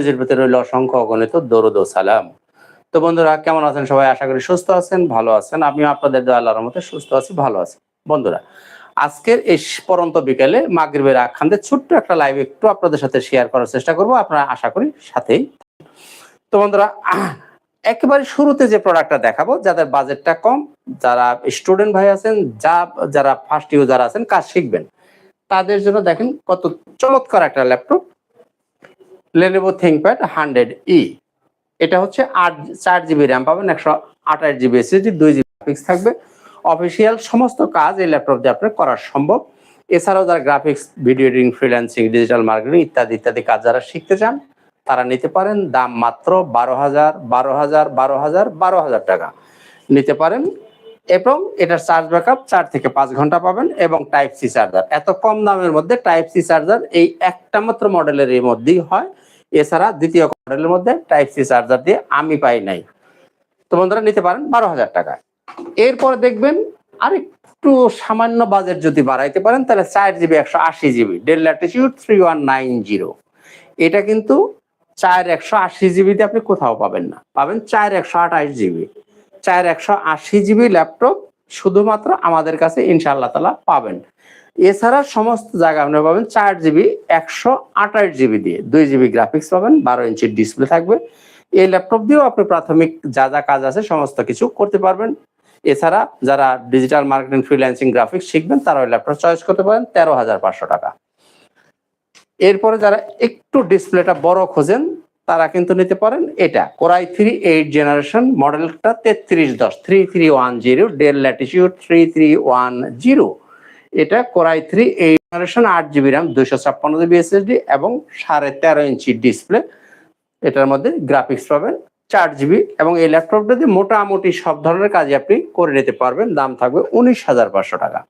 নিজের ভেতরে রইল অসংখ্য অগণিত দরুদ ও সালাম। তো বন্ধুরা, কেমন আছেন সবাই? আশা করি সুস্থ আছেন, ভালো আছেন। আমিও আপনাদের আল্লাহর মতে সুস্থ আছি, ভালো আছি। বন্ধুরা, আজকের এই পরন্ত বিকেলে মাগরিবের আখ্যান্তে ছোট্ট একটা লাইভ একটু আপনাদের সাথে শেয়ার করার চেষ্টা করব। আপনারা আশা করি সাথেই তো বন্ধুরা, একেবারে শুরুতে যে প্রোডাক্টটা দেখাবো, যাদের বাজেটটা কম, যারা স্টুডেন্ট ভাই আছেন, যা, যারা ফার্স্ট ইউজার আছেন, কাজ শিখবেন, তাদের জন্য দেখেন কত চমৎকার একটা laptop Lenovo ThinkPad hundred E এটা হচ্ছে আট, চার জিবি র্যাম পাবেন, একশো আঠাশ জিবি এসএসডি দুই জিবি গ্রাফিক্স থাকবে। অফিসিয়াল সমস্ত কাজ এই ল্যাপটপ দিয়ে আপনার করা সম্ভব। এছাড়াও যারা graphics video editing freelancing digital marketing ইত্যাদি ইত্যাদি কাজ যারা শিখতে চান, তারা নিতে পারেন দাম মাত্র বারো হাজার বারো হাজার বারো হাজার বারো হাজার টাকা। নিতে পারেন এবং এটার চার্জ ব্যাকআপ চার থেকে পাঁচ ঘণ্টা পাবেন এবং টাইপ সি চার্জার এত কম দামের মধ্যে টাইপ সি চার্জার এই একটা মাত্র মডেলের এর মধ্যেই হয়। এছাড়া দ্বিতীয় মডেলের মধ্যে টাইপ সি চার্জার দিয়ে আমি পাই নাই। তো বন্ধুরা, নিতে পারেন বারো হাজার টাকা। এরপর দেখবেন আর একটু সামান্য বাজেট যদি বাড়াইতে পারেন, তাহলে চার জিবি একশো আশি GB Dell three one nine zero এটা কিন্তু চার, একশো আশি জিবিতে আপনি কোথাও পাবেন না। পাবেন চার, একশো আঠাশ জিবি চার, একশো আশি জিবি ল্যাপটপ শুধুমাত্র আমাদের কাছে ইনশাআল্লাহ তালা পাবেন। এছাড়া সমস্ত জায়গায় আপনি পাবেন চার জিবি একশো আঠাশ জিবি দিয়ে। দুই জিবি গ্রাফিক্স পাবেন, বারো ইঞ্চির ডিসপ্লে থাকবে। এই ল্যাপটপ দিয়েও আপনি প্রাথমিক যা যা কাজ আছে সমস্ত কিছু করতে পারবেন। এছাড়া যারা ডিজিটাল মার্কেটিং ফ্রিল্যান্সিং গ্রাফিক্স শিখবেন তারা ওই ল্যাপটপ চয়েস করতে পারেন, তেরো হাজার পাঁচশো টাকা। এরপরে যারা একটু ডিসপ্লেটা বড় খোঁজেন, তারা কিন্তু নিতে পারেন এটা কোরাই থ্রি এইট জেনারেশন মডেলটা তেত্রিশ দশ three three one zero Dell Latitude three three one zero এটা core i three eight generation আট জিবি র্যাম দুইশো ছাপ্পান্ন জিবি এসএসডি এবং সাড়ে তেরো ইঞ্চি ডিসপ্লে এটার মধ্যে গ্রাফিক্স পাবেন, চার জিবি এবং এই ল্যাপটপটা দিয়ে মোটামুটি সব ধরনের কাজই আপনি করে নিতে পারবেন। দাম থাকবে উনিশ হাজার পাঁচশো টাকা।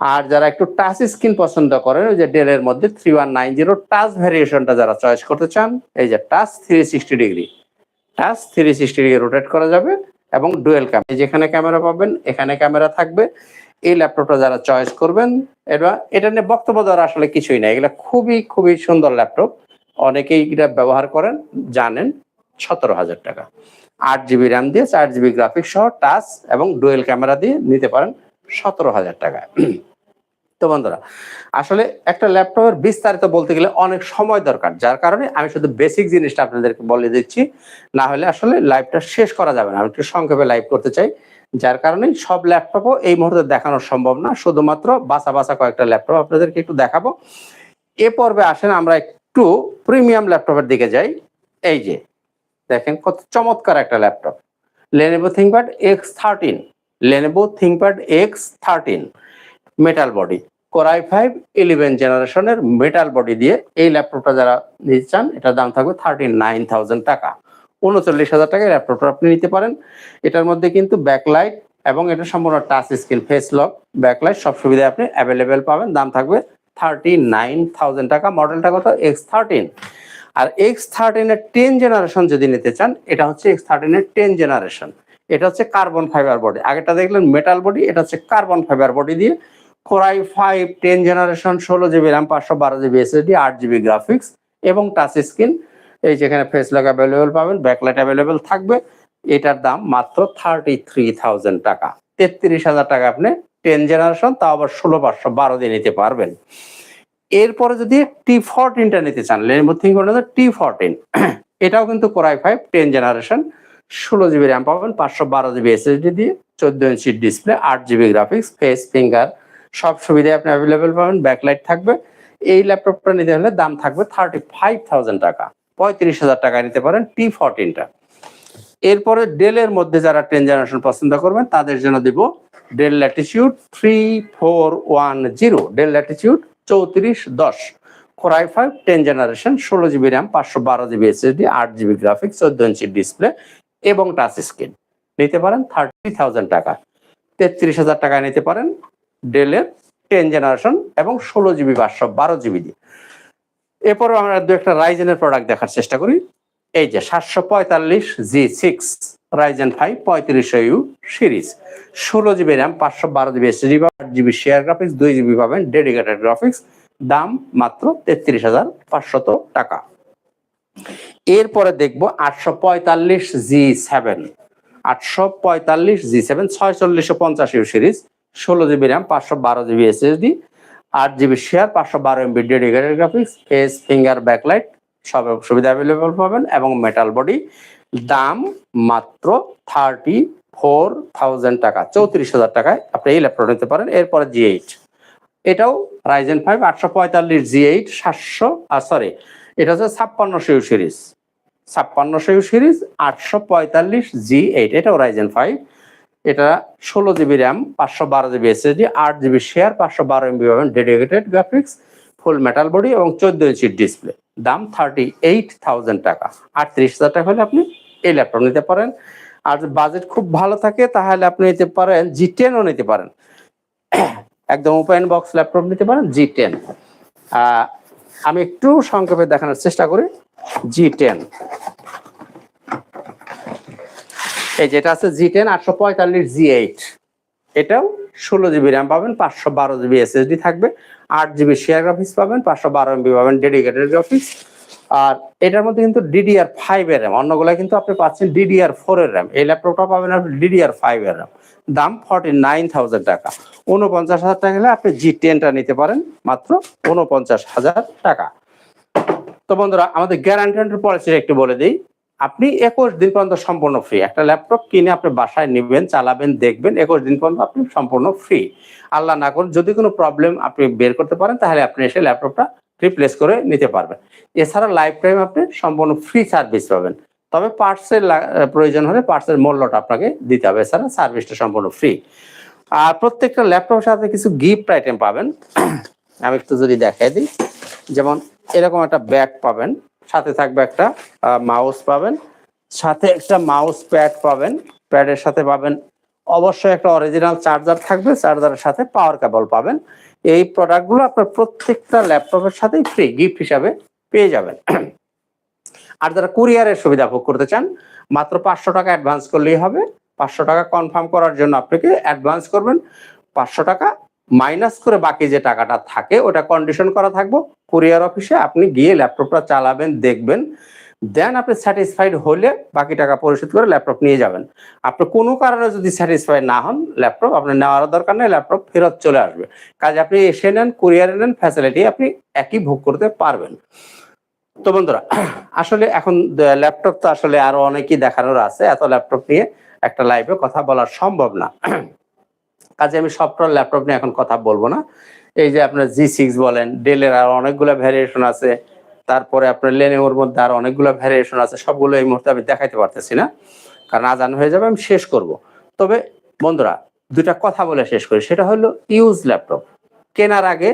আর যারা একটু টাচ স্ক্রিন পছন্দ করেন, ওই যে ডেলের মধ্যে three one nine zero touch ভ্যারিয়েশনটা যারা চয়েস করতে চান, এই যে touch three sixty degree touch three sixty degree rotate করা যাবে এবং ডুয়েল ক্যামেরা যেখানে ক্যামেরা পাবেন, এখানে ক্যামেরা থাকবে। এই ল্যাপটপটা যারা চয়েস করবেন এটা এটা নিয়ে বক্তব্য দেওয়ার আসলে কিছুই নাই। এগুলো খুবই খুবই সুন্দর ল্যাপটপ অনেকেই এটা ব্যবহার করেন, জানেন, সতেরো হাজার টাকা। আট জিবি র্যাম দিয়ে, চার জিবি গ্রাফিক্স সহ টাচ এবং ডুয়েল ক্যামেরা দিয়ে নিতে পারেন সতেরো হাজার টাকা তো বন্ধুরা, আসলে একটা ল্যাপটপের বিস্তারিত বলতে গেলে অনেক সময় দরকার, যার কারণে আমি শুধু বেসিক জিনিসটা আপনাদেরকে বলে দিচ্ছি, না হলে আসলে লাইভটা শেষ করা যাবে না। আমি একটু সংক্ষেপে লাইভ করতে চাই, যার কারণে সব ল্যাপটপও এই মুহূর্তে দেখানো সম্ভব না, শুধুমাত্র বাসা বাসা কয়েকটা ল্যাপটপ আপনাদেরকে একটু দেখাবো। এ পর্বে আসেন আমরা একটু প্রিমিয়াম ল্যাপটপের দিকে যাই, এই যে, দেখেন কত চমৎকার একটা laptop Lenovo ThinkPad X thirteen Lenovo ThinkPad X thirteen metal body core i five eleven জেনারেশনের মেটাল বডি দিয়ে এই ল্যাপটপটা যারা নিতে চান, এটার দাম থাকবে থার্টি নাইন থাউজেন্ড টাকা। উনচল্লিশ হাজার টাকায় ল্যাপটপটা আপনি নিতে পারেন। এটার মধ্যে কিন্তু ব্যাকলাইট এবং এটা সম্পূর্ণ touch screen face lock backlight সব সুবিধা আপনি অ্যাভেলেবেল পাবেন। দাম থাকবে থার্টি নাইন থাউজেন্ড টাকা। মডেলটা কত? এক্স থার্টিন আর এক্স থার্টিনের টেন জেনারেশন যদি নিতে চান, এটা হচ্ছে এক্স থার্টিনের টেন জেনারেশন এটা হচ্ছে কার্বন ফাইবার বডি আগেটা দেখলেন মেটাল বডি এটা হচ্ছে কার্বন ফাইবার বডি দিয়ে core i five ten generation ষোলো জিবি র্যাম পাঁচশো বারো জিবি এসএসডি আট জিবি গ্রাফিক্স এবং টাচ স্ক্রিন এই যেখানে ফেস লক অ্যাভেলেবেল পাবেন ব্যাকলাইট অ্যাভেলেবেল থাকবে। এটার দাম মাত্র থার্টি থ্রি থাউজেন্ড টাকা। তেত্রিশ হাজার টাকা আপনি টেন জেনারেশন তাও আবার ষোলো, পাঁচশো বারো দিয়ে নিতে পারবেন। এরপরে যদি টি ফোরটিনটা নিতে চান লেনোভো থিংকপ্যাড টি ফোরটিন এটাও কিন্তু core i five ten generation ষোলো জিবি র্যাম পাবেন, পাঁচশো বারো জিবি এসএসডি দিয়ে, চোদ্দ ইঞ্চির ডিসপ্লে আট জিবি গ্রাফিক্স ফেস ফিঙ্গার সব সুবিধাই আপনি অ্যাভেলেবেল পাবেন ব্যাকলাইট থাকবে। এই ল্যাপটপটা নিতে হলে দাম থাকবে থার্টি ফাইভ থাউজেন্ড টাকা। পঁয়ত্রিশ হাজার টাকা নিতে পারেন টি। ফোরটিনটা এরপরে ডেলের মধ্যে যারা টেন জেনারেশন পছন্দ করবেন, তাদের জন্য দিব Dell Latitude three four one zero Dell Latitude চৌত্রিশ দশ। Core i five ten generation ষোলো জিবি র্যাম পাঁচশো বারো জিবি এসএসডি আট জিবি গ্রাফিক্স চোদ্দ ইঞ্চি ডিসপ্লে এবং টাচ স্ক্রিন নিতে পারেন থার্টি থাউজেন্ড টাকা। তেত্রিশ হাজার টাকা নিতে পারেন ডেলের টেন জেনারেশন এবং ষোলো জিবি পাঁচশো, বারো জিবি দিয়ে। এরপর আমরা দু একটা রাইজেনের প্রোডাক্ট দেখার চেষ্টা করি। এই যে সাতশো পঁয়তাল্লিশ জি সিক্স রাইজেন ফাইভ পঁয়ত্রিশশো ইউ সিরিজ ষোলো জিবি র্যাম পাঁচশো বারো জিবি এসএসডি আট জিবি শেয়ার গ্রাফিক্স দুই জিবি পাবেন ডেডিকেটেড গ্রাফিক্স দাম মাত্র তেত্রিশ হাজার পাঁচশত টাকা। এরপরে দেখব আটশো পঁয়তাল্লিশ জি সেভেন আটশো পঁয়তাল্লিশ জি সেভেন ছয়চল্লিশশো পঞ্চাশ ইউ সিরিজ ষোলো জিবি র্যাম, পাঁচশো বারো জিবি এসএসডি আট জিবি শেয়ার পাঁচশো বারো MB dedicated graphics S finger backlight সব সুবিধা অ্যাভেলেবল পাবেন এবং মেটাল বডি দাম মাত্র থার্টি ফোর থাউজেন্ড টাকা, চৌত্রিশ হাজার টাকায় আপনি এই ল্যাপটপ নিতে পারেন। এরপরে জি এইট এটাও রাইজেন ফাইভ আটশো পঁয়তাল্লিশ জি এইট সাতশো আর সরি এটা হচ্ছে ছাপ্পান্নশো ইউ সিরিজ ছাপ্পান্নশো ইউ সিরিজ আটশো পঁয়তাল্লিশ জি এইট এটাও রাইজেন ফাইভ এটা ষোলো জিবি র্যাম, পাঁচশো বারো জিবি এসএসডি আট জিবি শেয়ার পাঁচশো বারো এমবি পাবেন dedicated graphics full metal body এবং চোদ্দ ইঞ্চির ডিসপ্লে দাম থার্টি এইট থাউজেন্ড টাকা। আটত্রিশ হাজার টাকা হলে আপনি এই ল্যাপটপ নিতে পারেন। আর বাজেট খুব ভালো থাকে, তাহলে আপনি নিতে পারেন জি টেনও নিতে পারেন। একদম ওপেন বক্স ল্যাপটপ নিতে পারেন জি টেন আমি একটু সংক্ষেপে দেখানোর চেষ্টা করি জি টেন এই যেটা আছে জি টেন আটশো পঁয়তাল্লিশ জি এইট এটাও ষোলো জিবি র্যাম পাবেন, পাঁচশো বারো জিবি এসএসডি থাকবে, আট জিবি শেয়ার গ্রাফিক্স পাবেন, পাঁচশো বারো এমবি পাবেন ডেডিকেটেড গ্রাফিক্স আর এটার মধ্যে কিন্তু ডিডিআর ফাইভ এর র্যাম অন্যগুলো কিন্তু আপনি পাচ্ছেন ডিডিআর ফোর এর র্যাম এই ল্যাপটপটা পাবেন আপনি ডিডিআর ফাইভ এর র্যাম দাম ফর্টি নাইন থাউজেন্ড টাকা। উনপঞ্চাশ হাজার টাকা হলে আপনি জি টেনটা নিতে পারেন, মাত্র উনপঞ্চাশ হাজার টাকা। তো বন্ধুরা, আমাদের গ্যারান্টি পলিসিটা একটু বলে দিই। আপনি একুশ দিন পর্যন্ত সম্পূর্ণ ফ্রি একটা ল্যাপটপ কিনে আপনি বাসায় নেবেন, চালাবেন, দেখবেন, একুশ দিন পর্যন্ত আপনি সম্পূর্ণ ফ্রি আল্লাহ না করুন যদি কোনো প্রবলেম আপনি বের করতে পারেন, তাহলে আপনি এসে ল্যাপটপটা রিপ্লেস করে নিতে পারবেন। এছাড়া লাইফ টাইম আপনি সম্পূর্ণ ফ্রি সার্ভিস পাবেন। তবে পার্টসের প্রয়োজন হলে পার্টসের মূল্যটা আপনাকে দিতে হবে। এছাড়া সার্ভিসটা সম্পূর্ণ ফ্রি আর প্রত্যেকটা ল্যাপটপের সাথে কিছু গিফট আইটেম পাবেন। আমি একটু যদি দেখাই দিই। যেমন এরকম একটা ব্যাগ পাবেন। সাথে থাকবে একটা মাউস পাবেন। সাথে একটা মাউস প্যাড পাবেন। প্যাডের সাথে পাবেন অবশ্যই একটা অরিজিনাল চার্জার থাকবে চার্জারের সাথে পাওয়ার কেবল পাবেন। এই প্রোডাক্টগুলো আপনার প্রত্যেকটা ল্যাপটপের সাথেই ফ্রি গিফট হিসাবে পেয়ে যাবেন। আর যারা কুরিয়ারের সুবিধা ভোগ করতে চান, মাত্র পাঁচশো টাকা অ্যাডভান্স করলেই হবে। পাঁচশো টাকা কনফার্ম করার জন্য আপনাকে অ্যাডভান্স করবেন। পাঁচশো টাকা মাইনাস করে বাকি যে টাকাটা থাকে, ওটা কন্ডিশন করা থাকব। কুরিয়ার অফিসে আপনি গিয়ে ল্যাপটপটা চালাবেন, দেখবেন দেন আপনি স্যাটিসফাইড হলে বাকি টাকা পরিশোধ করে ল্যাপটপ নিয়ে যাবেন। আপনি কোনো কারণে যদি স্যাটিসফাইড না হন ল্যাপটপ আপনার নেওয়ার দরকার নেই ল্যাপটপ ফেরত চলে আসবে। কাজে আপনি এসে নেন কুরিয়ারে নেন ফ্যাসিলিটি আপনি একই ভোগ করতে পারবেন। তো বন্ধুরা, আসলে এখন ল্যাপটপ তো আসলে আরও অনেকই দেখানোর আছে। এত ল্যাপটপ নিয়ে একটা লাইভে কথা বলা সম্ভব না। কাজে আমি সবটা ল্যাপটপ নিয়ে এখন কথা বলব না। এই যে আপনার জি সিক্স বলেন ডেলের আর অনেকগুলো ভ্যারিয়েশন আছে। তারপরে আপনার লেনেওর মধ্যে আর অনেকগুলো ভ্যারিয়েশন আছে, সবগুলো এই মুহূর্তে আমি দেখাইতে পারতেছি না। কারণ আজান হয়ে যাবে, আমি শেষ করব। তবে বন্ধুরা দুটা কথা বলে শেষ করি, সেটা হলো ইউজ ল্যাপটপ কেনার আগে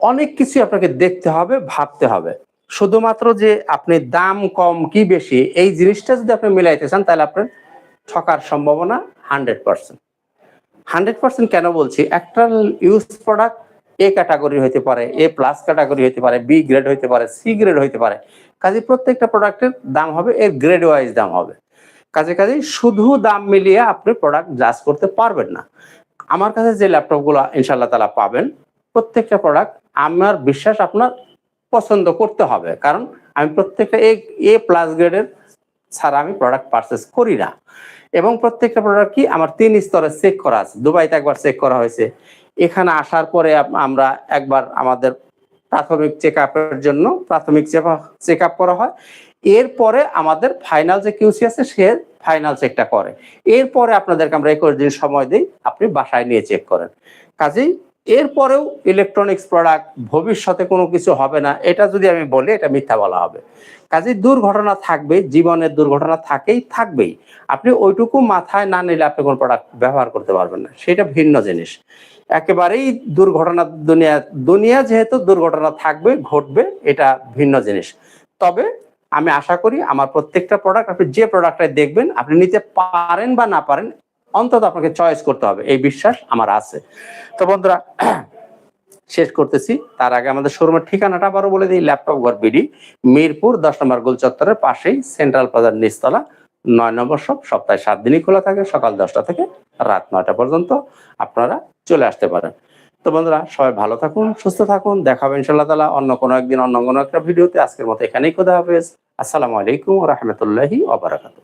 অনেক কিছু আপনাকে দেখতে হবে, ভাবতে হবে। শুধুমাত্র যে আপনি দাম কম কি বেশি, এই জিনিসটা যদি আপনি মিলাইতে চান, তাহলে আপনার ঠকার সম্ভাবনা হান্ড্রেড পার্সেন্ট হান্ড্রেড পার্সেন্ট কেন বলছি? একটা ইউজ প্রোডাক্ট এ ক্যাটাগরি হইতে পারে এ প্লাস ক্যাটাগরি হইতে পারে বি গ্রেড হইতে পারে সি গ্রেড হইতে পারে। কাজে প্রত্যেকটা প্রোডাক্টের দাম হবে, এর গ্রেড ওয়াইজ দাম হবে। কাজে কাজে শুধু দাম মিলিয়ে আপনি প্রোডাক্ট জাজ করতে পারবেন না। আমার কাছে যে ল্যাপটপগুলো ইনশাল্লাহ তালা পাবেন, প্রত্যেকটা প্রোডাক্ট আমার বিশ্বাস আপনার পছন্দ করতে হবে। কারণ আমি প্রত্যেকটা এ প্লাস গ্রেডের ছাড়া আমি প্রোডাক্ট পারচেস করি না। এবং প্রত্যেকটা প্রোডাক্ট কি আমার তিন স্তরে চেক করা আছে। দুবাইতে একবার চেক করা হয়েছে। এখানে আসার পরে আমরা একবার আমাদের প্রাথমিক চেক জন্য প্রাথমিক চেক আপ করা হয়। এরপরে আমাদের ফাইনাল যে কিউসি আছে, সে ফাইনাল চেকটা করে। এরপরে আপনাদেরকে আমরা একুশ দিন সময় দিই, আপনি বাসায় নিয়ে চেক করেন। কাজেই এরপরেও ইলেকট্রনিক্স প্রোডাক্ট ভবিষ্যতে কোনো কিছু হবে না। এটা যদি আমি বলি, এটা মিথ্যা বলা হবে। কাজে দুর্ঘটনা থাকবে জীবনের দুর্ঘটনা থাকেই, থাকবেই। আপনি ওইটুকু মাথায় না নিলে আপনি কোনো প্রোডাক্ট ব্যবহার করতে পারবেন না। সেটা ভিন্ন জিনিস। একেবারেই দুর্ঘটনা দুনিয়া দুনিয়া যেহেতু দুর্ঘটনা থাকবে, ঘটবে, এটা ভিন্ন জিনিস। তবে আমি আশা করি আমার প্রত্যেকটা প্রোডাক্ট আপনি যে প্রোডাক্টটা দেখবেন, আপনি নিতে পারেন বা না পারেন অন্তত আপনাকে চয়েস করতে হবে। এই বিশ্বাস আমার আছে। তো বন্ধুরা, শেষ করতেছি। তার আগে আমাদের শোরুমের ঠিকানাটা আবারও বলে দিই ল্যাপটপ ঘর বিডি মিরপুর, দশ নম্বর গোল চত্বরের পাশেই সেন্ট্রাল প্লাজার নিচতলা, নয় নম্বর সব সপ্তাহে সাত দিনই খোলা থাকে, সকাল দশটা থেকে রাত নয়টা পর্যন্ত আপনারা চলে আসতে পারেন। তো বন্ধুরা, সবাই ভালো থাকুন, সুস্থ থাকুন। দেখাবে ইনশাল্লাহ তালা অন্য কোনো একদিন, অন্য কোনো একটা ভিডিওতে। আজকের মতো এখানেই খোদা হাফেজ। আসসালামু আলাইকুম রহমতুল্লাহি ওবরাকাত